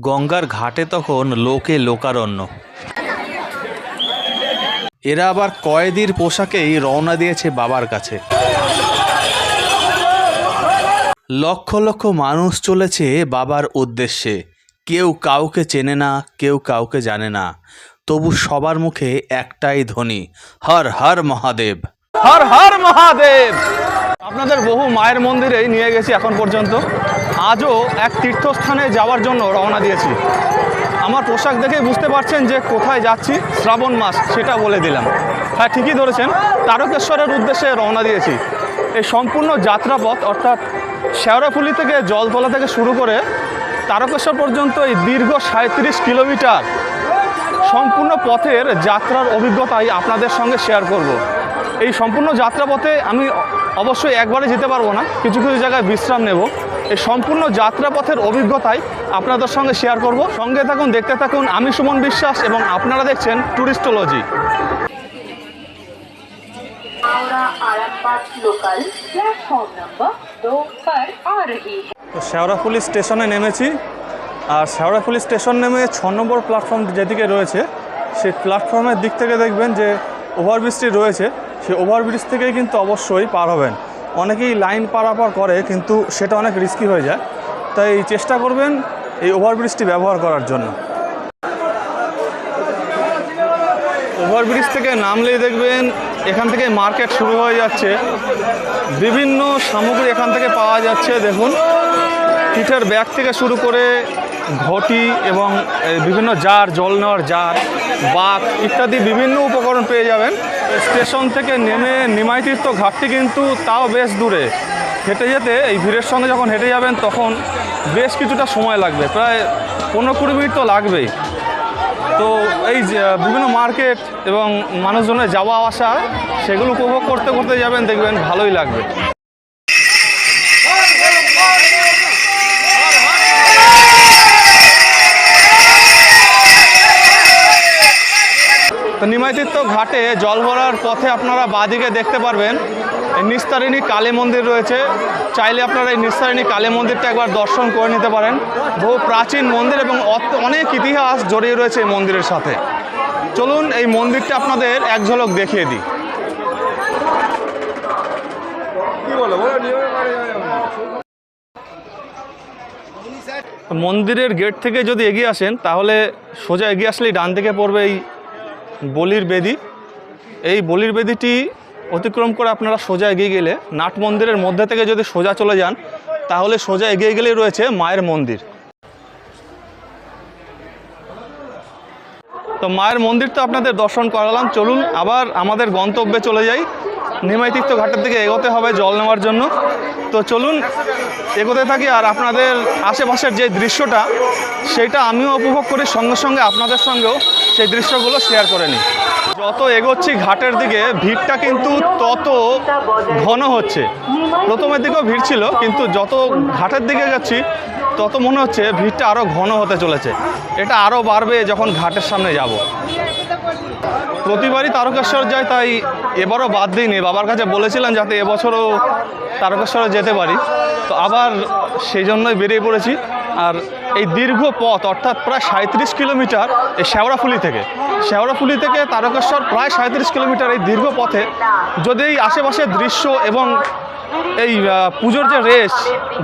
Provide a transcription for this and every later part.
গঙ্গার ঘাটে তখন লোকে লোকারণ্য। এরা আবার কয়েদির পোশাকেই রওনা দিয়েছে বাবার কাছে। লক্ষ লক্ষ মানুষ চলেছে বাবার উদ্দেশ্যে। কেউ কাউকে চেনে না, কেউ কাউকে জানে না। তবু সবার মুখে একটাই ধ্বনি, হর হর মহাদেব। হর হর মহাদেব! আপনাদের বহু মায়ের মন্দিরেই নিয়ে গেছি এখন পর্যন্ত। আজও এক তীর্থস্থানে যাওয়ার জন্য রওনা দিয়েছি। আমার পোশাক দেখেই বুঝতে পারছেন যে কোথায় যাচ্ছি, শ্রাবণ মাস, সেটা বলে দিলাম। হ্যাঁ ঠিকই ধরেছেন, তারকেশ্বরের উদ্দেশ্যে রওনা দিয়েছি। এই সম্পূর্ণ যাত্রাপথ, অর্থাৎ শেওড়াফুলি থেকে জলতলা থেকে শুরু করে তারকেশ্বর পর্যন্ত এই দীর্ঘ সাঁত্রিশ কিলোমিটার সম্পূর্ণ পথের যাত্রার অভিজ্ঞতাই আপনাদের সঙ্গে শেয়ার করব। এই সম্পূর্ণ যাত্রাপথে আমি অবশ্যই একবারে যেতে পারব না, কিছু কিছু জায়গায় বিশ্রাম নেব। এই সম্পূর্ণ যাত্রাপথের অভিজ্ঞতাই আপনাদের সঙ্গে শেয়ার করব। সঙ্গে থাকুন দেখতে থাকুন আমি সুমন বিশ্বাস এবং আপনারা দেখছেন টুরিস্টোলজি শেওরাফুলি স্টেশনে নেমেছি। আর শেওরাফুলি স্টেশন নেমে ছ নম্বর প্ল্যাটফর্ম যেদিকে রয়েছে সেই প্ল্যাটফর্মের দিক থেকে দেখবেন যে ওভারব্রিজটি রয়েছে। সেই ওভারব্রিজ থেকেই কিন্তু অবশ্যই পার হবেন। অনেকেই লাইন পারাপার করে, কিন্তু সেটা অনেক রিস্কি হয়ে যায়। তাই চেষ্টা করবেন এই ওভারব্রিজটি ব্যবহার করার জন্য। ওভারব্রিজ থেকে নামলেই দেখবেন এখান থেকে মার্কেট শুরু হয়ে যাচ্ছে। বিভিন্ন সামগ্রী এখান থেকে পাওয়া যাচ্ছে, দেখুন। পিঠের ব্যাগ থেকে শুরু করে ঘটি এবং বিভিন্ন জার, জল নেওয়ার জার বাক ইত্যাদি বিভিন্ন উপকরণ পেয়ে যাবেন। স্টেশন থেকে নেমে নিমাইতীর্থ ঘাটটি কিন্তু তাও বেশ দূরে। হেঁটে যেতে এই ভিড়ের সঙ্গে যখন হেঁটে যাবেন তখন বেশ কিছুটা সময় লাগবে, প্রায় পনেরো কুড়ি মিনিট তো লাগবেই। তো এই বিভিন্ন মার্কেট এবং মানুষজনের যাওয়া আসা সেগুলো উপভোগ করতে করতে যাবেন, দেখবেন ভালোই লাগবে। তো ঘাটে জল ভরার পথে আপনারা বাদিকে দেখতে পারবেন। এই নিস্তারিণী কালী মন্দির রয়েছে। চাইলে আপনারা এই নিস্তারিণী কালী মন্দিরটা একবার দর্শন করে নিতে পারেন। বহু প্রাচীন মন্দির এবং অনেক ইতিহাস জড়িয়ে রয়েছে এই মন্দিরের সাথে। চলুন এই মন্দিরটা আপনাদের এক ঝলক দেখিয়ে দিই। মন্দিরের গেট থেকে যদি এগিয়ে আসেন, তাহলে সোজা এগিয়ে আসলেই ডান দিকে পড়বে এই বলির বেদি। এই বলির বেদিটি অতিক্রম করে আপনারা সোজা এগিয়ে গেলে, নাট মন্দিরের মধ্যে থেকে যদি সোজা চলে যান, তাহলে সোজা এগিয়ে গেলেই রয়েছে মায়ের মন্দির। তো মায়ের মন্দির তো আপনাদের দর্শন করালাম। চলুন আবার আমাদের গন্তব্যে চলে যাই। নিমাইতীর্থ ঘাটের দিকে এগোতে হবে জল নেওয়ার জন্য। তো চলুন, এগোতে থাকি আর আপনাদের আশেপাশের যে দৃশ্যটা, সেটা আমিও উপভোগ করি, সঙ্গে সঙ্গে আপনাদের সঙ্গেও সেই দৃশ্যগুলো শেয়ার করে নিই। যত এগোচ্ছি ঘাটের দিকে, ভিড়টা কিন্তু তত ঘন হচ্ছে। প্রথমের দিকেও ভিড় ছিল, কিন্তু যত ঘাটের দিকে যাচ্ছি, তত মনে হচ্ছে ভিড়টা আরও ঘন হতে চলেছে। এটা আরও বাড়বে যখন ঘাটের সামনে যাব। প্রতিবারই তারকেশ্বর যায়, তাই এবারও বাদ দিইনি বাবার কাছে বলেছিলাম যাতে এবছরও তারকেশ্বরে যেতে পারি। তো আবার সেই জন্যই বেরিয়ে পড়েছি। আর এই দীর্ঘ পথ, অর্থাৎ প্রায় সাঁত্রিশ কিলোমিটার এই শেওড়াফুলি থেকে। শেওড়াফুলি থেকে তারকেশ্বর প্রায় সাঁত্রিশ কিলোমিটার এই দীর্ঘ পথে। যদি এই আশেপাশের দৃশ্য এবং এই পুজোর যে রেস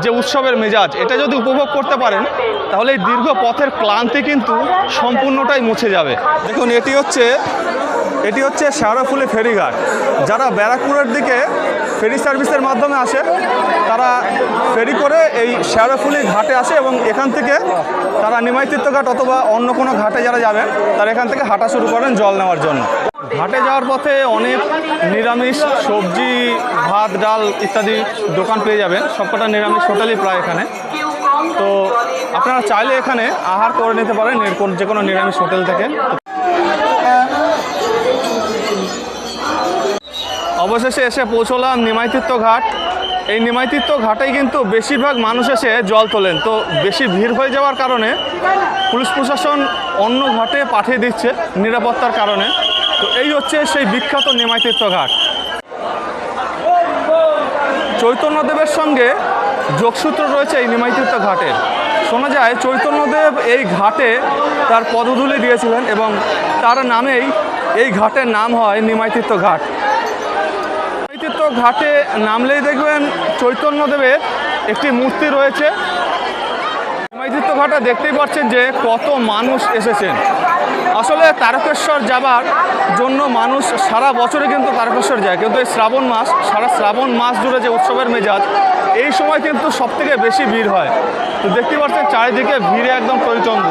যে উৎসবের মেজাজ, এটা যদি উপভোগ করতে পারেন, তাহলে এই দীর্ঘ পথের ক্লান্তি কিন্তু সম্পূর্ণটাই মুছে যাবে। দেখুন, এটি হচ্ছে এটি হচ্ছে শেওড়াফুলি ফেরিঘাট। যারা ব্যারাকপুরের দিকে ফেরি সার্ভিসের মাধ্যমে আসে, তারা ফেরি করে এই শেওড়াফুলি ঘাটে আসে এবং এখান থেকে তারা নিমাইতীর্থ ঘাট অথবা অন্য কোনো ঘাটে যারা যাবেন, তারা এখান থেকে হাঁটা শুরু করেন জল নেওয়ার জন্য। ঘাটে যাওয়ার পথে অনেক নিরামিষ সবজি, ভাত, ডাল ইত্যাদি দোকান পেয়ে যাবেন। সবকটা নিরামিষ হোটেলই প্রায় এখানে। তো আপনারা চাইলে এখানে আহার করে নিতে পারেন যে কোনো নিরামিষ হোটেল থেকে। অবশেষে এসে পৌঁছলাম নিমাইতীর্থ ঘাট এই নিমাইতীর্থ ঘাটেই কিন্তু বেশিরভাগ মানুষ এসে জল তোলেন। তো বেশি ভিড় হয়ে যাওয়ার কারণে পুলিশ প্রশাসন অন্য ঘাটে পাঠিয়ে দিচ্ছে নিরাপত্তার কারণে। তো এই হচ্ছে সেই বিখ্যাত নিমাইতীর্থ ঘাট চৈতন্যদেবের সঙ্গে যোগসূত্র রয়েছে এই নিমাইতীর্থ ঘাটের শোনা যায়, চৈতন্যদেব এই ঘাটে তার পদধূলি দিয়েছিলেন এবং তার নামেই এই ঘাটের নাম হয় নিমাইতীর্থ ঘাট ঘাটে নামলেই দেখবেন চৈতন্যদেবের একটি মূর্তি রয়েছে। নিমাইতীর্থ ঘাটে দেখতেই পাচ্ছেন যে কত মানুষ এসেছেন। আসলে তারকেশ্বর যাবার জন্য মানুষ সারা বছরে কিন্তু তারকেশ্বর যায়, কিন্তু এই শ্রাবণ মাস, সারা শ্রাবণ মাস জুড়ে যে উৎসবের মেজাজ, এই সময় কিন্তু সব থেকে বেশি ভিড় হয়। তো দেখতেই পাচ্ছেন চারিদিকে ভিড়ে একদম টইটম্ব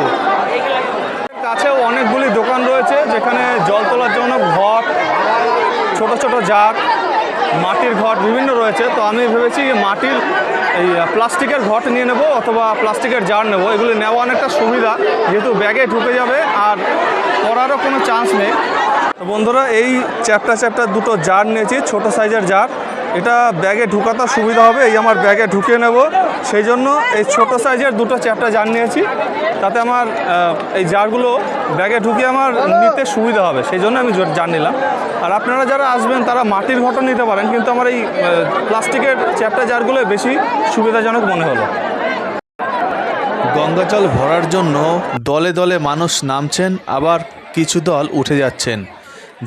কাছেও অনেকগুলি দোকান রয়েছে, যেখানে জল তোলার জন্য ঘট ছোট ছোট জার মাটির ঘট বিভিন্ন রয়েছে, তো আমি ভেবেছি মাটির এই প্লাস্টিকের ঘট নিয়ে নেব অথবা প্লাস্টিকের জার নেব। এগুলি নেওয়া অনেকটা সুবিধা, যেহেতু ব্যাগে ঢুকে যাবে আর পড়ারও কোনো চান্স নেই। বন্ধুরা, এই চ্যাপটা চ্যাপটা দুটো জার নিয়েছি, ছোট সাইজের জার। এটা ব্যাগে ঢুকাতে সুবিধা হবে, এই আমার ব্যাগে ঢুকিয়ে নেব। সেই জন্য এই ছোট সাইজের দুটো চ্যাপটা জার নিয়েছি, তাতে আমার এই জারগুলো ব্যাগে ঢুকিয়ে আমার নিতে সুবিধা হবে, সেই জন্য আমি জোর- নিলাম। আর আপনারা যারা আসবেন, তারা মাটির ঘটন নিতে পারেন, কিন্তু আমার এই প্লাস্টিকের চ্যাপটা জারগুলো বেশি সুবিধাজনক মনে হলো। গঙ্গাজল ভরার জন্য দলে দলে মানুষ নামছেন, আবার কিছু দল উঠে যাচ্ছেন।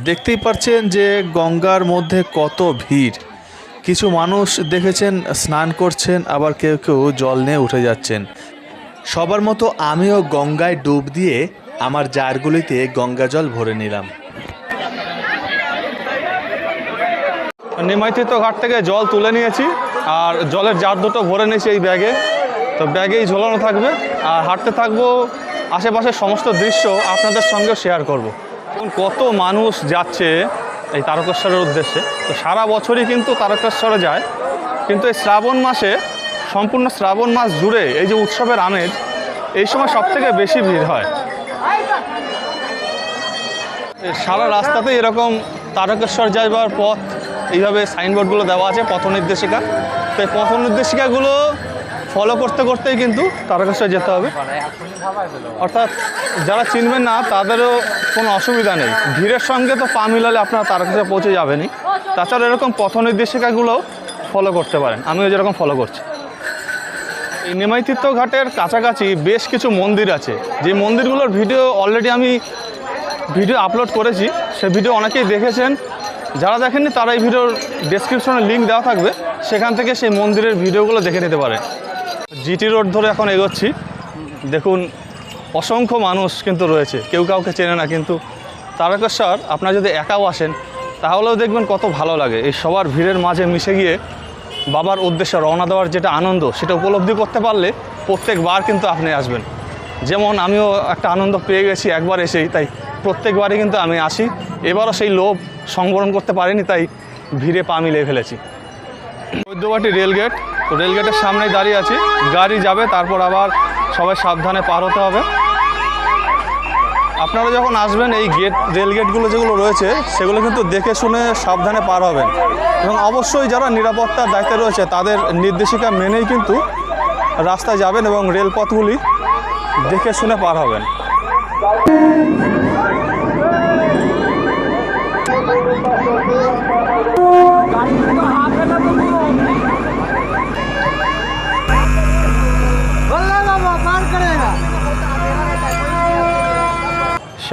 দেখতেই পাচ্ছেন যে গঙ্গার মধ্যে কত ভিড়। কিছু মানুষ দেখেছেন, স্নান করছেন, আবার কেউ কেউ জল নিয়ে উঠে যাচ্ছেন। সবার মতো আমিও গঙ্গায় ডুব দিয়ে আমার জারগুলিতে গঙ্গা জল ভরে নিলাম। নিমাইতীর্থ ঘাট থেকে জল তুলে নিয়েছি, আর জলের জার দুটো ভরে নিয়েছি এই ব্যাগে। তো ব্যাগেই ঝোলানো থাকবে, আর হাঁটতে থাকব, আশেপাশের সমস্ত দৃশ্য আপনাদের সঙ্গে শেয়ার করব। কত মানুষ যাচ্ছে। এই তারকেশ্বরের উদ্দেশ্যে। তো সারা বছরই কিন্তু তারকেশ্বরে যায়। কিন্তু এই শ্রাবণ মাসে, সম্পূর্ণ শ্রাবণ মাস জুড়ে এই যে উৎসবের আমেজ, এই সময় সব থেকে বেশি ভিড় হয়। সারা রাস্তাতে এরকম তারকেশ্বর যাইবার পথ, এইভাবে সাইনবোর্ডগুলো দেওয়া আছে পথ নির্দেশিকা তো এই পথ নির্দেশিকাগুলো ফলো করতে করতেই কিন্তু তারকেশ্বর যেতে হবে। অর্থাৎ যারা চিনবেন না, তাদেরও কোনো অসুবিধা নেই। ভিড়ের সঙ্গে তো পা মিলালে আপনারা তারকেশ্বর পৌঁছে যাবেনই। তাছাড়া এরকম পথ নির্দেশিকাগুলোও ফলো করতে পারেন। আমিও যেরকম ফলো করছি। এই নিমাইতীর্থ ঘাটের কাছাকাছি বেশ কিছু মন্দির আছে। যে মন্দিরগুলোর ভিডিও অলরেডি আমি ভিডিও আপলোড করেছি। সে ভিডিও অনেকেই দেখেছেন। যারা দেখেননি, তারা এই ভিডিওর ডেসক্রিপশনে লিঙ্ক দেওয়া থাকবে। সেখান থেকে সেই মন্দিরের ভিডিওগুলো দেখে নিতে পারে জিটি রোড ধরে এখন এগোচ্ছি। দেখুন, অসংখ্য মানুষ কিন্তু রয়েছে। কেউ কাউকে চেনে না, কিন্তু তারকেশ্বর, আপনারা যদি একাও আসেন, তাহলেও দেখবেন কত ভালো লাগে। এই সবার ভিড়ের মাঝে মিশে গিয়ে বাবার উদ্দেশ্যে রওনা দেওয়ার যেটা আনন্দ, সেটা উপলব্ধি করতে পারলে প্রত্যেকবার কিন্তু আপনি আসবেন। যেমন আমিও একটা আনন্দ পেয়ে গেছি একবার এসেই, তাই প্রত্যেকবারই কিন্তু আমি আসি। এবারও সেই লোভ সংবরণ করতে পারিনি, তাই ভিড়ে পা মিলিয়ে ফেলেছি। বৈদ্যবাটি রেলগেট তো রেলগেটের সামনেই দাঁড়িয়ে আছি। গাড়ি যাবে, তারপর আবার সবাই সাবধানে পার হতে হবে। আপনারা যখন আসবেন, এই গেট, রেল গেটগুলো যেগুলো রয়েছে, সেগুলো কিন্তু দেখে শুনে সাবধানে পার হবেন। এবং অবশ্যই যারা নিরাপত্তার দায়িত্বে রয়েছে, তাদের নির্দেশিকা মেনেই কিন্তু রাস্তায় যাবেন এবং রেলপথগুলি দেখে শুনে পার হবেন।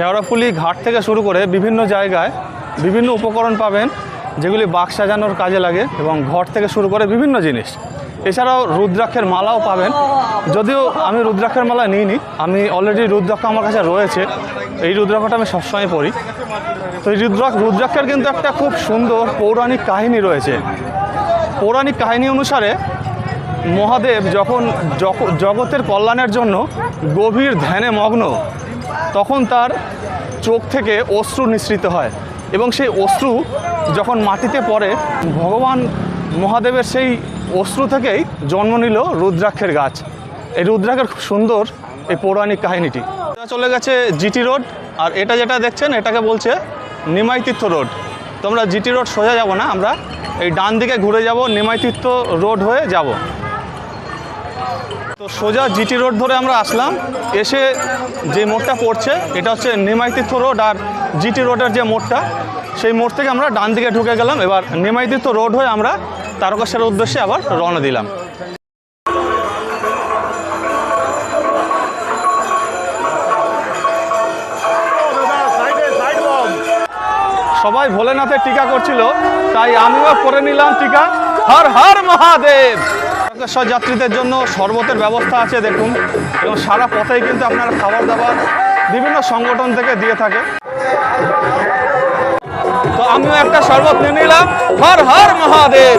শেওড়াফুলি ঘাট থেকে শুরু করে বিভিন্ন জায়গায় বিভিন্ন উপকরণ পাবেন, যেগুলি বাক্স সাজানোর কাজে লাগে এবং ঘর থেকে শুরু করে বিভিন্ন জিনিস। এছাড়াও রুদ্রাক্ষের মালাও পাবেন। যদিও আমি রুদ্রাক্ষের মালা নিইনি, আমি অলরেডি রুদ্রাক্ষ আমার কাছে রয়েছে। এই রুদ্রাক্ষটা আমি সবসময় পড়ি তো এই রুদ্রাক্ষ, রুদ্রাক্ষের কিন্তু একটা খুব সুন্দর পৌরাণিক কাহিনী রয়েছে। পৌরাণিক কাহিনী অনুসারে মহাদেব যখন জগতের কল্যাণের জন্য গভীর ধ্যানে মগ্ন তখন তার চোখ থেকে অশ্রু নিঃসৃত হয় এবং সেই অশ্রু যখন মাটিতে পড়ে, ভগবান মহাদেবের সেই অশ্রু থেকেই জন্ম নিল রুদ্রাক্ষের গাছ। এই রুদ্রাক্ষের খুব সুন্দর এই পৌরাণিক কাহিনীটি। চলে গেছে জিটি রোড, আর এটা যেটা দেখছেন, এটাকে বলছে নিমাইতীর্থ রোড। তোমরা জিটি রোড সোজা যাব না, আমরা এই ডান দিকে ঘুরে যাব নিমাইতীর্থ রোড হয়ে যাব। তো সোজা জিটি রোড ধরে আমরা আসলাম। এসে যে মোড়টা পড়ছে, এটা হচ্ছে নেমাইতীর্থ রোড আর জিটি রোডের যে মোড়টা, সেই মোড় থেকে আমরা ডান দিকে ঢুকে গেলাম। এবার নেমাইতীর্থ রোড হয়ে আমরা তারকাশের উদ্দেশ্যে আবার রওনা দিলাম। সবাই ভোলেনাথের টিকা করছিল, তাই আমিও করে নিলাম টিকা। হর হর মহাদেব! তারকেশ্বর যাত্রীদের জন্য শরবতের ব্যবস্থা আছে, দেখুন। এবং সারা পথেই কিন্তু আপনারা খাবার দাবার বিভিন্ন সংগঠন থেকে দিয়ে থাকে। তো আমিও একটা শরবত নিয়ে নিলাম। হর হর মহাদেব!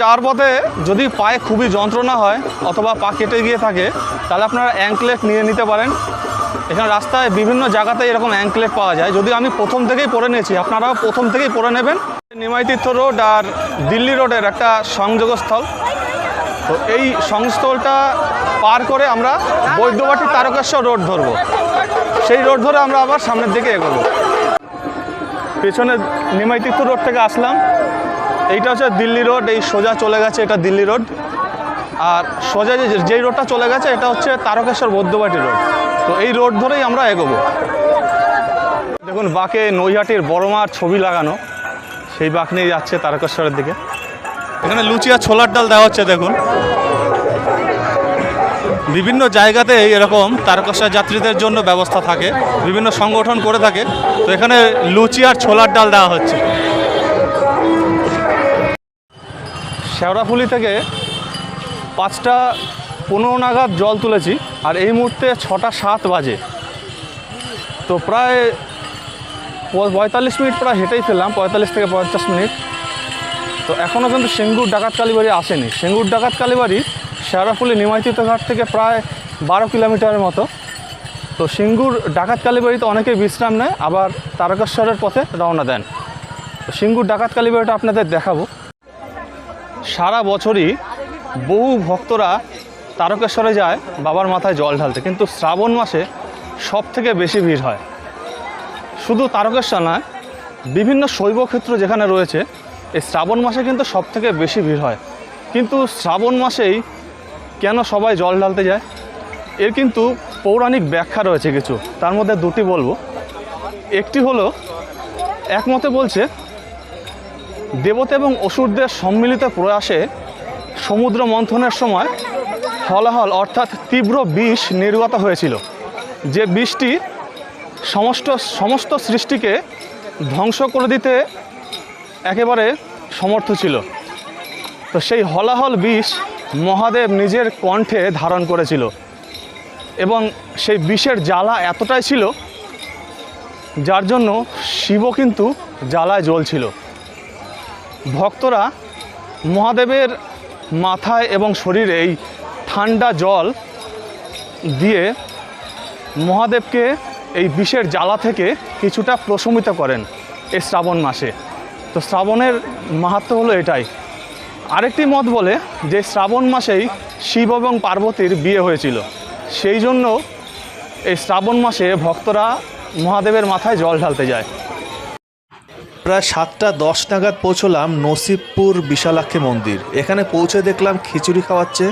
যাওয়ার পথে যদি পায়ে খুবই যন্ত্রণা হয় অথবা পা কেটে গিয়ে থাকে, তাহলে আপনারা অ্যাঙ্কলেট নিয়ে নিতে পারেন। এখানে রাস্তায় বিভিন্ন জায়গাতে এরকম অ্যাঙ্কলেট পাওয়া যায়। যদি আমি প্রথম থেকেই পরে নিয়েছি, আপনারাও প্রথম থেকেই পরে নেবেন। নিমাইতীর্থ রোড আর দিল্লি রোডের একটা সংযোগস্থল। তো এই সংস্থলটা পার করে আমরা বৈদ্যবাটি তারকেশ্বর রোড ধরবো। সেই রোড ধরে আমরা আবার সামনের দিকে এগোবো। পেছনে নিমাইতীর্থ রোড থেকে আসলাম। এইটা হচ্ছে দিল্লি রোড, এই সোজা চলে গেছে এটা দিল্লি রোড। আর সোজা যে যেই রোডটা চলে গেছে, এটা হচ্ছে তারকেশ্বর বৈদ্যবাটি রোড। তো এই রোড ধরেই আমরা এগোবো। দেখুন, বাঁকে নৈহাটির বড় মার ছবি লাগানো। সেই বাঁক নিয়ে যাচ্ছে তারকেশ্বরের দিকে। এখানে লুচি আর ছোলার ডাল দেওয়া হচ্ছে, দেখুন। বিভিন্ন জায়গাতে এরকম তারকেশ্বর যাত্রীদের জন্য ব্যবস্থা থাকে, বিভিন্ন সংগঠন করে থাকে। তো এখানে লুচি আর ছোলার ডাল দেওয়া হচ্ছে। শেওড়াফুলি থেকে পাঁচটা পনেরো নাগাদ জল তুলেছি আর এই মুহূর্তে ছটা সাত বাজে। তো প্রায় পঁয়তাল্লিশ মিনিট প্রায় হেঁটেই ফেললাম, পঁয়তাল্লিশ থেকে পঞ্চাশ মিনিট। তো এখনও কিন্তু সিঙ্গুর ডাকাত কালীবাড়ি আসেনি। সিঙ্গুর ডাকাত কালীবাড়ি শেওড়াফুলি নিমাইতিত ঘাট থেকে প্রায় বারো কিলোমিটারের মতো। তো সিঙ্গুর ডাকাত কালীবাড়িতে অনেকেই বিশ্রাম নেয়, আবার তারকেশ্বরের পথে রওনা দেন। সিঙ্গুর ডাকাত কালীবাড়িটা আপনাদের দেখাবো। সারা বছরই বহু ভক্তরা তারকেশ্বরে যায়, বাবার মাথায় জল ঢালতে। কিন্তু শ্রাবণ মাসে সব থেকে বেশি ভিড় হয়। শুধু তারকেশ্বর নয়, বিভিন্ন শৈবক্ষেত্র যেখানে রয়েছে, এই শ্রাবণ মাসে কিন্তু সব থেকে বেশি ভিড় হয়। কিন্তু শ্রাবণ মাসেই কেন সবাই জল ঢালতে যায়? এর কিন্তু পৌরাণিক ব্যাখ্যা রয়েছে কিছু। তার মধ্যে দুটি বলব। একটি হলো, একমতে বলছে, দেবতা এবং অসুরদের সম্মিলিত প্রয়াসে সমুদ্র মন্থনের সময় হলাহল অর্থাৎ তীব্র বিষ নির্গত হয়েছিল। যে বিষটি সমস্ত সমস্ত সৃষ্টিকে ধ্বংস করে দিতে একেবারে সমর্থ ছিল। তো সেই হলাহল বিষ মহাদেব নিজের কণ্ঠে ধারণ করেছিল এবং সেই বিষের জ্বালা এতটাই ছিল যার জন্য শিব কিন্তু জ্বালায় জ্বলছিল। ভক্তরা মহাদেবের মাথায় এবং শরীরে এই ঠান্ডা জল দিয়ে মহাদেবকে এই বিষের জ্বালা থেকে কিছুটা প্রশমিত করেন এই শ্রাবণ মাসে। তো শ্রাবণের মাহাত্ম হলো এটাই। আরেকটি মত বলে যে শ্রাবণ মাসেই শিব এবং পার্বতীর বিয়ে হয়েছিল। সেই জন্য এই শ্রাবণ মাসে ভক্তরা মহাদেবের মাথায় জল ঢালতে যায়। প্রায় সাতটা দশ নাগাদ পৌঁছলাম নসিবপুর বিশালাক্ষী মন্দির। এখানে পৌঁছে দেখলাম খিচুড়ি খাওয়াচ্ছে।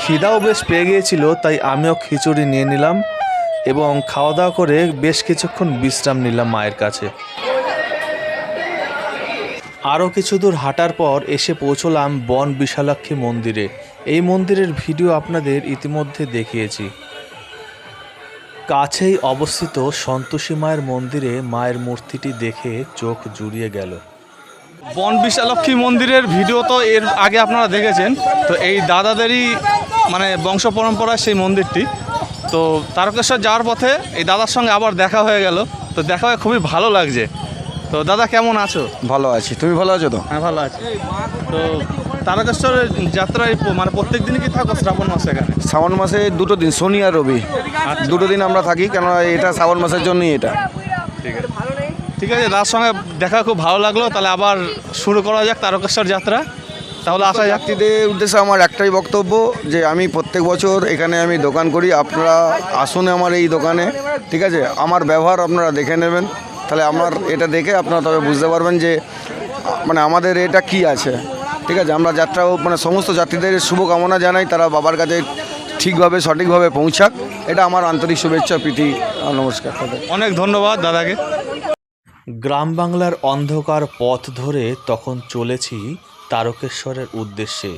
খিদাও বেশ পেয়ে গিয়েছিল, তাই আমিও খিচুড়ি নিয়ে নিলাম এবং খাওয়া দাওয়া করে বেশ কিছুক্ষণ বিশ্রাম নিলাম মায়ের কাছে। আরও কিছু দূর হাঁটার পর এসে পৌঁছলাম বন বিশালাক্ষী মন্দিরে। এই মন্দিরের ভিডিও আপনাদের ইতিমধ্যে দেখিয়েছি। কাছেই অবস্থিত সন্তোষী মায়ের মন্দিরে মায়ের মূর্তিটি দেখে চোখ জুড়িয়ে গেল। বন বিশালক্ষী মন্দিরের ভিডিও তো এর আগে আপনারা দেখেছেন। তো এই দাদাদেরই মানে বংশ পরম্পরায় সেই মন্দিরটি। তো তারকেশ্বর যাওয়ার পথে এই দাদার সঙ্গে আবার দেখা হয়ে গেল। তো দেখা হয়ে খুবই ভালো লাগছে। তো দাদা কেমন আছো? ভালো আছি। তুমি ভালো আছো তো? হ্যাঁ ভালো আছি। তো তারকেশ্বরের যাত্রায় মানে প্রত্যেক দিনই কি থাকো শ্রাবণ মাসে এখানে? শ্রাবণ মাসে দুটো দিন শনি আর রবি। দুটো দিন আমরা থাকি কেন এটা শ্রাবণ মাসের জন্যই এটা। ঠিক আছে। ঠিক আছে তার সঙ্গে দেখা খুব ভালো লাগল তাহলে আবার শুরু করা যাক তারকেশ্বর যাত্রা। তাহলে আসা যাত্রীদের উদ্দেশ্যে আমার একটাই বক্তব্য যে আমি প্রত্যেক বছর এখানে আমি দোকান করি আপনারা আসুন আমার এই দোকানে ঠিক আছে? আমার ব্যবহার আপনারা দেখে নেবেন। তাহলে আমার এটা দেখে আপনারা তবে বুঝতে পারবেন যে মানে আমাদের এটা কি আছে। ঠিক আছে আমরা যাত্রাও মানে সমস্ত যাত্রীদের শুভকামনা জানাই তারা বাবার কাছে ঠিকভাবে সঠিকভাবে পৌঁছাক। এটা আমার আন্তরিক শুভেচ্ছা প্রীতি নমস্কার অনেক ধন্যবাদ দাদাকে। গ্রাম বাংলার অন্ধকার পথ ধরে তখন চলেছি তারকেশ্বরের উদ্দেশ্যে।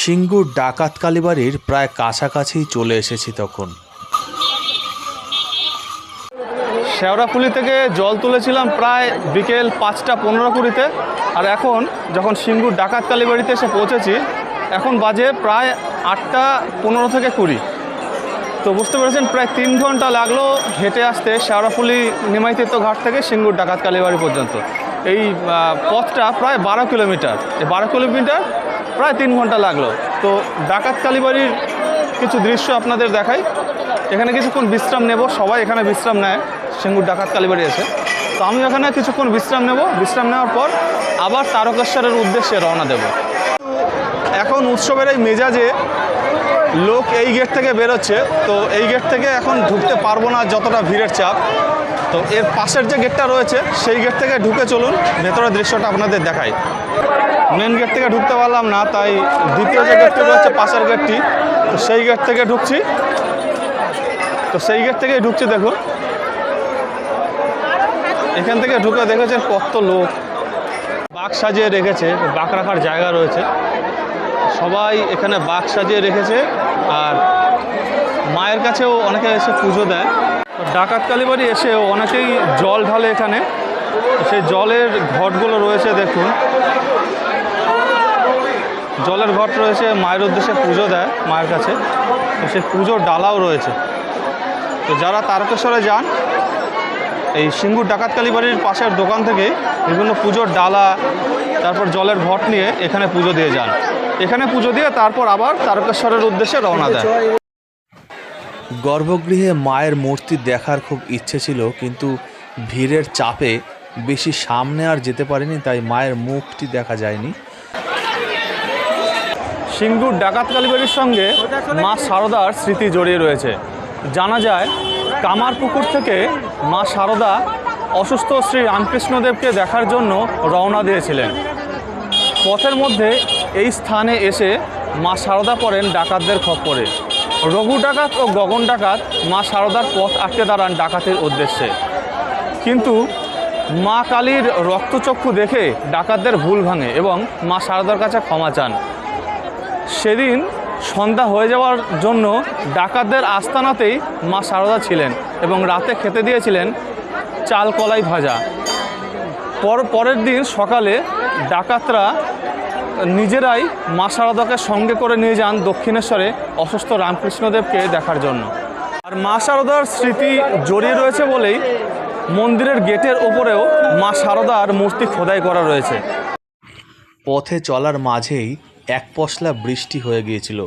সিঙ্গুর ডাকাত কালীবাড়ির প্রায় কাছাকাছি চলে এসেছি তখন। শেওড়াফুলি থেকে জল তুলেছিলাম প্রায় বিকেল পাঁচটা পনেরো কুড়িতে। আর এখন যখন সিঙ্গুর ডাকাত কালীবাড়িতে এসে পৌঁছেছি, এখন বাজে প্রায় আটটা পনেরো থেকে কুড়ি। তো বুঝতে পেরেছেন, প্রায় তিন ঘণ্টা লাগল হেঁটে আসতে শেওড়াফুলি নিমাইতীর্থ ঘাট থেকে সিঙ্গুর ডাকাত কালীবাড়ি পর্যন্ত। এই পথটা প্রায় বারো কিলোমিটার। এই বারো কিলোমিটার প্রায় তিন ঘণ্টা লাগল। তো ডাকাত কালীবাড়ির কিছু দৃশ্য আপনাদের দেখাই। এখানে কিছুক্ষণ বিশ্রাম নেব, সবাই এখানে বিশ্রাম নেয়। সিঙ্গুর ডাকাত কালীবাড়ি আছে। তো আমি ওখানে কিছুক্ষণ বিশ্রাম নেব। বিশ্রাম নেওয়ার পর আবার তারকেশ্বরের উদ্দেশ্যে রওনা দেব। এখন উৎসবের এই মেজাজে লোক এই গেট থেকে বেরোচ্ছে। তো এই গেট থেকে এখন ঢুকতে পারব না যতটা ভিড়ের চাপ। তো এর পাশের যে গেটটা রয়েছে, সেই গেট থেকে ঢুকে চলুন। ভেতরের দৃশ্যটা আপনাদের দেখাই। মেন গেট থেকে ঢুকতে পারলাম না, তাই দ্বিতীয় যে গেটটি রয়েছে, পাশের গেটটি। তো সেই গেট থেকে ঢুকছি। তো সেই গেট থেকেই ঢুকছি, দেখুন। এখান থেকে ঢুকে দেখেছেন কত লোক। বাঘ সাজিয়ে রেখেছে বাঘ রাখার জায়গা রয়েছে। সবাই এখানে বাঘ সাজিয়ে রেখেছে আর মায়ের কাছেও অনেকে এসে পুজো দেয়। ডাকাত কালীবাড়ি এসেও অনেকেই জল ঢালে এখানে। সেই জলের ঘটগুলো রয়েছে দেখুন। জলের ঘট রয়েছে, মায়ের উদ্দেশ্যে পুজো দেয় মায়ের কাছে। তো সেই পুজোর ডালাও রয়েছে। তো যারা তারকেশ্বরে যান এই সিঙ্গুর ডাকাত কালীবাড়ির পাশের দোকান থেকে বিভিন্ন পুজোর ডালা তারপর জলের ঘট নিয়ে এখানে পুজো দিয়ে যান। এখানে পুজো দিয়ে তারপর আবার তারকেশ্বরের উদ্দেশ্যে রওনা দেয় গর্ভগৃহে মায়ের মূর্তি দেখার খুব ইচ্ছে ছিল কিন্তু ভিড়ের চাপে বেশি সামনে আর যেতে পারিনি তাই মায়ের মুখটি দেখা যায়নি। সিঙ্গুর ডাকাত কালীবাড়ির সঙ্গে মা শারদার স্মৃতি জড়িয়ে রয়েছে। জানা যায় কামারপুকুর থেকে মা শারদা অসুস্থ শ্রী রামকৃষ্ণদেবকে দেখার জন্য রওনা দিয়েছিলেন। পথের মধ্যে এই স্থানে এসে মা শারদা পড়েন ডাকাতদের খপ্পরে। রঘু ডাকাত ও গগন ডাকাত মা শারদার পথ আটকে দাঁড়ান ডাকাতের উদ্দেশ্যে। কিন্তু মা কালীর রক্তচক্ষু দেখে ডাকাতদের ভুল ভাঙে এবং মা শারদার কাছে ক্ষমা চান। সেদিন সন্ধ্যা হয়ে যাওয়ার জন্য ডাকাতদের আস্তানাতেই মা সারদা ছিলেন এবং রাতে খেতে দিয়েছিলেন চাল কলাই ভাজা। পর, পরের দিন সকালে ডাকাতরা নিজেরাই মা সারদাকে সঙ্গে করে নিয়ে যান দক্ষিণেশ্বরে অসুস্থ রামকৃষ্ণদেবকে দেখার জন্য। আর মা সারদার স্মৃতি জড়িয়ে রয়েছে বলেই মন্দিরের গেটের ওপরেও মা সারদার মূর্তি খোদাই করা রয়েছে। পথে চলার মাঝেই এক পশলা বৃষ্টি হয়ে গিয়েছিল।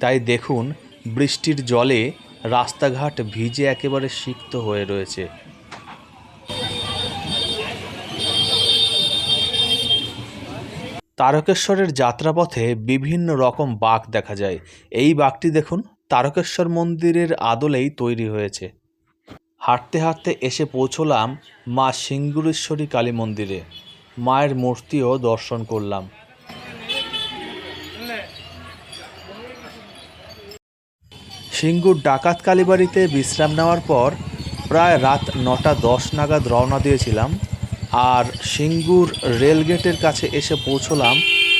তাই দেখুন, বৃষ্টির জলে রাস্তাঘাট ভিজে একেবারে সিক্ত হয়ে রয়েছে। তারকেশ্বরের যাত্রাপথে বিভিন্ন রকম বাঘ দেখা যায়। এই বাঘটি দেখুন, তারকেশ্বর মন্দিরের আদলেই তৈরি হয়েছে। হাঁটতে হাঁটতে এসে পৌঁছলাম মা সিঙ্গুরেশ্বরী কালী মন্দিরে। মায়ের মূর্তিও দর্শন করলাম। সিঙ্গুর ডাকাত কালীবাড়িতে বিশ্রাম নেওয়ার পর প্রায় রাত নটা দশ নাগাদ রওনা দিয়েছিলাম আর সিঙ্গুর রেলগেটের কাছে এসে পৌঁছলাম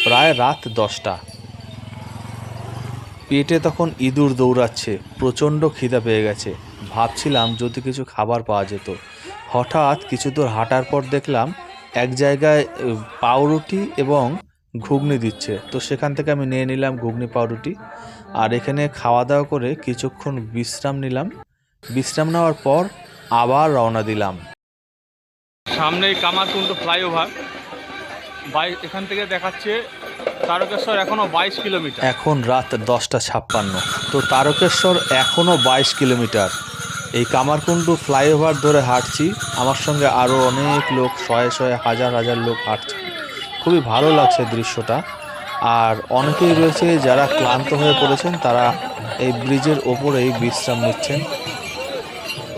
প্রায় রাত দশটা। পেটে তখন ইঁদুর দৌড়াচ্ছে, প্রচণ্ড খিদা পেয়ে গেছে। ভাবছিলাম যদি কিছু খাবার পাওয়া যেত। হঠাৎ কিছু দূর হাঁটার পর দেখলাম এক জায়গায় পাউরুটি এবং ঘুগনি দিচ্ছে। তো সেখান থেকে আমি নিয়ে নিলাম ঘুগনি, পাউরুটি। আর এখানে খাওয়া দাওয়া করে কিছুক্ষণ বিশ্রাম নিলাম। বিশ্রাম নেওয়ার পর আবার রওনা দিলাম। সামনেই কামারকুণ্ড ফ্লাইওভার। বাই এখান থেকে দেখাচ্ছে তারকেশ্বর এখনও বাইশ কিলোমিটার। এখন রাত দশটা ছাপ্পান্ন। তো তারকেশ্বর এখনও বাইশ কিলোমিটার। এই কামারকুণ্ডু ফ্লাইওভার ধরে হাঁটছি। আমার সঙ্গে আরও অনেক লোক শয়ে শয়ে হাজার হাজার লোক হাঁটছে। খুবই ভালো লাগছে দৃশ্যটা। আর অনেকেই রয়েছে যারা ক্লান্ত হয়ে পড়েছেন, তারা এই ব্রিজের ওপরেই বিশ্রাম নিচ্ছেন।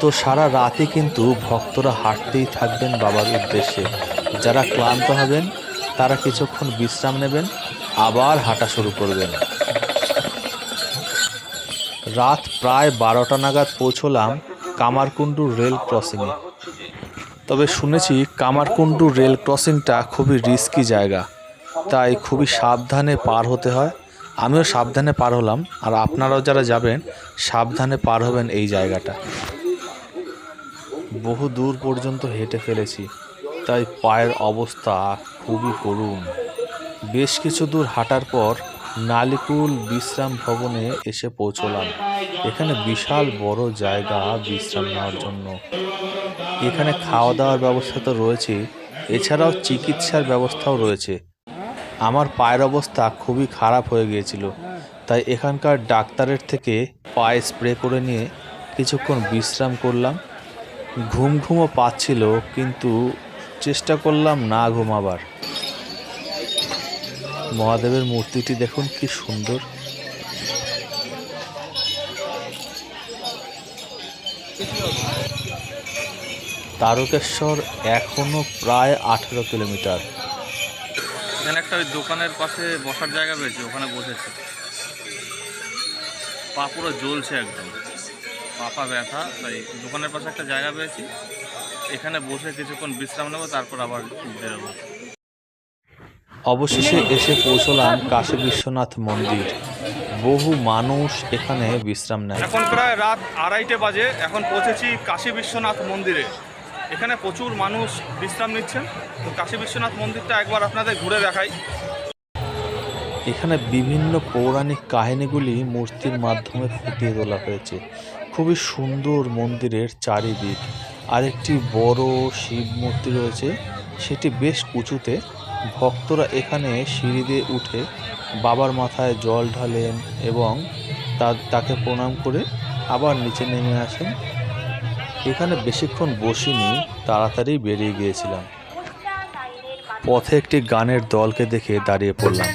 তো সারা রাতে কিন্তু ভক্তরা হাঁটতেই থাকবেন বাবার উদ্দেশ্যে। যারা ক্লান্ত হবেন, তারা কিছুক্ষণ বিশ্রাম নেবেন, আবার হাঁটা শুরু করবেন। রাত প্রায় বারোটা নাগাদ পৌঁছলাম কামারকুণ্ডু রেল ক্রসিংয়ে। তবে শুনেছি কামারকুণ্ডু রেল ক্রসিংটা খুবই রিস্কি জায়গা। তাই খুবই সাবধানে পার হতে হয়। আমিও সাবধানে পার হলাম। আর আপনারাও যারা যাবেন, সাবধানে পার হবেন এই জায়গাটা। বহু দূর পর্যন্ত হেঁটে ফেলেছি। তাই পায়ের অবস্থা খুবই করুণ। বেশ কিছু দূর হাঁটার পর নালিকুল বিশ্রাম ভবনে এসে পৌঁছলাম। এখানে বিশাল বড় জায়গা বিশ্রাম নেওয়ার জন্য। এখানে খাওয়া দাওয়ার ব্যবস্থা তো রয়েছে এছাড়াও চিকিৎসার ব্যবস্থাও রয়েছে। আমার পায়ের অবস্থা খুবই খারাপ হয়ে গিয়েছিল। তাই এখানকার ডাক্তারের থেকে পায়ে স্প্রে করে নিয়ে কিছুক্ষণ বিশ্রাম করলাম। ঘুম ঘুমও পাচ্ছিল, কিন্তু চেষ্টা করলাম না ঘুমাবার। মহাদেবের মূর্তিটি দেখুন কি সুন্দর। তারকেশ্বর এখনও প্রায় আঠেরো কিলোমিটার। এখানে একটা ওই দোকানের পাশে বসার জায়গা পেয়েছি ওখানে বসেছি। পা পুরো জ্বলছে একদম। পাপা ব্যথা তাই দোকানের পাশে একটা জায়গা পেয়েছি। এখানে বসে কিছুক্ষণ বিশ্রাম নেব তারপর আবার বেরোবো। অবশেষে এসে পৌঁছলাম কাশী বিশ্বনাথ মন্দির। বহু মানুষ এখানে বিশ্রাম নেয়। এখন প্রায় রাত আড়াইটে বাজে এখন পৌঁছেছি কাশী বিশ্বনাথ মন্দিরে। এখানে প্রচুর মানুষ বিশ্রাম নিচ্ছেন। তো কাশী বিশ্বনাথ মন্দিরটা একবার আপনাদের ঘুরে দেখাই। এখানে বিভিন্ন পৌরাণিক কাহিনীগুলি মূর্তির মাধ্যমে ফুটিয়ে তোলা হয়েছে। খুবই সুন্দর মন্দিরের চারিদিক। আরেকটি বড় শিব মূর্তি রয়েছে, সেটি বেশ উঁচুতে। ভক্তরা এখানে সিঁড়ি দিয়ে উঠে বাবার মাথায় জল ঢালেন এবং তাকে প্রণাম করে আবার নিচে নেমে আসেন। এখানে বেশিক্ষণ বসিনি তাড়াতাড়ি বেরিয়ে গিয়েছিলাম। পথে একটি গানের দলকে দেখে দাঁড়িয়ে পড়লাম।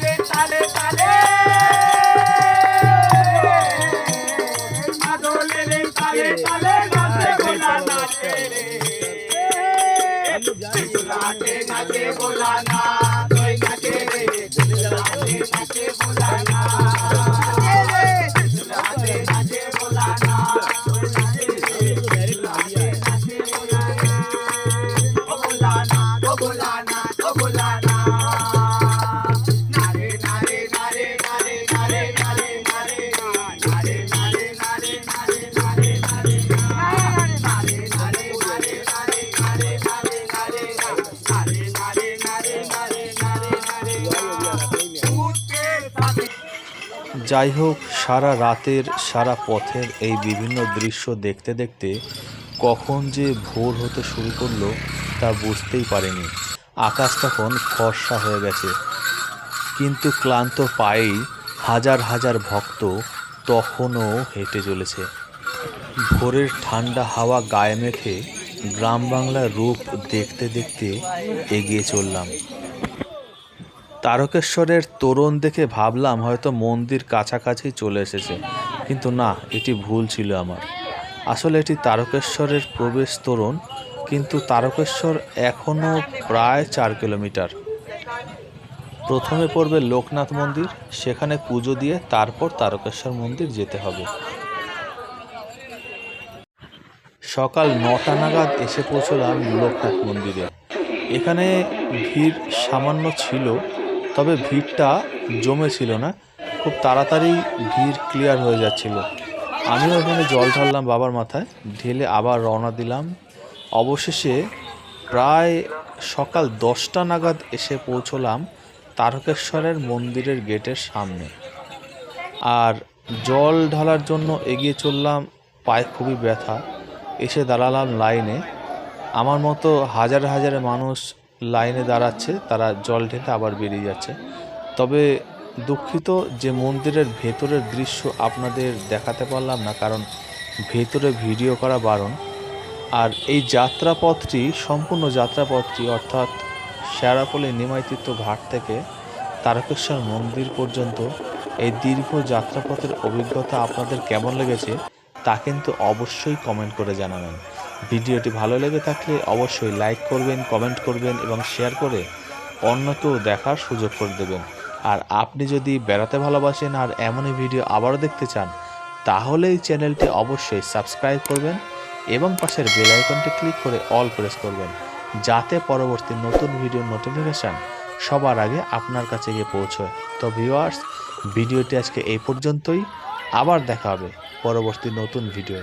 যাই হোক, সারা রাতের, সারা পথের এই বিভিন্ন দৃশ্য দেখতে দেখতে কখন যে ভোর হতে শুরু করল তা বুঝতেই পারিনি। আকাশ তখন ফর্সা হয়ে গেছে। কিন্তু ক্লান্ত পায়েই হাজার হাজার ভক্ত তখনও হেঁটে চলেছে। ভোরের ঠান্ডা হাওয়া গায়ে মেখে গ্রাম বাংলার রূপ দেখতে দেখতে এগিয়ে চললাম। তারকেশ্বরের তোরণ দেখে ভাবলাম হয়তো মন্দির কাছাকাছি চলে এসেছে। কিন্তু না, এটি ভুল ছিল আমার। আসলে এটি তারকেশ্বরের প্রবেশ তোরণ, কিন্তু তারকেশ্বর এখনও প্রায় চার কিলোমিটার। প্রথমে পড়বে লোকনাথ মন্দির, সেখানে পুজো দিয়ে তারপর তারকেশ্বর মন্দির যেতে হবে। সকাল নটা নাগাদ এসে পৌঁছলাম লোকনাথ মন্দিরে। এখানে ভিড় সামান্য ছিল তবে ভিড়টা জমেছিল না। খুব তাড়াতাড়ি ভিড় ক্লিয়ার হয়ে যাচ্ছিল। আমিও ওখানে জল ঢাললাম বাবার মাথায়, ঢেলে আবার রওনা দিলাম। অবশেষে প্রায় সকাল দশটা নাগাদ এসে পৌঁছলাম তারকেশ্বরের মন্দিরের গেটের সামনে। আর জল ঢালার জন্য এগিয়ে চললাম, পায়ে খুবই ব্যথা। এসে দাঁড়ালাম লাইনে। আমার মতো হাজার হাজার মানুষ লাইনে দাঁড়াচ্ছে, তারা জল ঢেলে আবার বেরিয়ে যাচ্ছে। তবে দুঃখিত যে মন্দিরের ভেতরের দৃশ্য আপনাদের দেখাতে পারলাম না, কারণ ভেতরে ভিডিও করা বারণ। আর এই যাত্রাপথটি, সম্পূর্ণ যাত্রাপথটি, অর্থাৎ শেরাপল্লী নিমাইতীর্থ ঘাট থেকে তারকেশ্বর মন্দির পর্যন্ত এই দীর্ঘ যাত্রাপথের অভিজ্ঞতা আপনাদের কেমন লেগেছে তা কিন্তু অবশ্যই কমেন্ট করে জানাবেন। ভিডিওটি ভালো লেগে থাকলে অবশ্যই লাইক করবেন, কমেন্ট করবেন এবং শেয়ার করে অন্যকেও দেখার সুযোগ করে দেবেন। আর আপনি যদি বেড়াতে ভালোবাসেন আর এমনই ভিডিও আবারও দেখতে চান, তাহলে এই চ্যানেলটি অবশ্যই সাবস্ক্রাইব করবেন এবং পাশের বেল আইকনটি ক্লিক করে অল প্রেস করবেন, যাতে পরবর্তী নতুন ভিডিও নোটিফিকেশান সবার আগে আপনার কাছে গিয়ে পৌঁছয়। তো ভিউয়ার্স, ভিডিওটি আজকে এই পর্যন্তই। আবার দেখা হবে পরবর্তী নতুন ভিডিও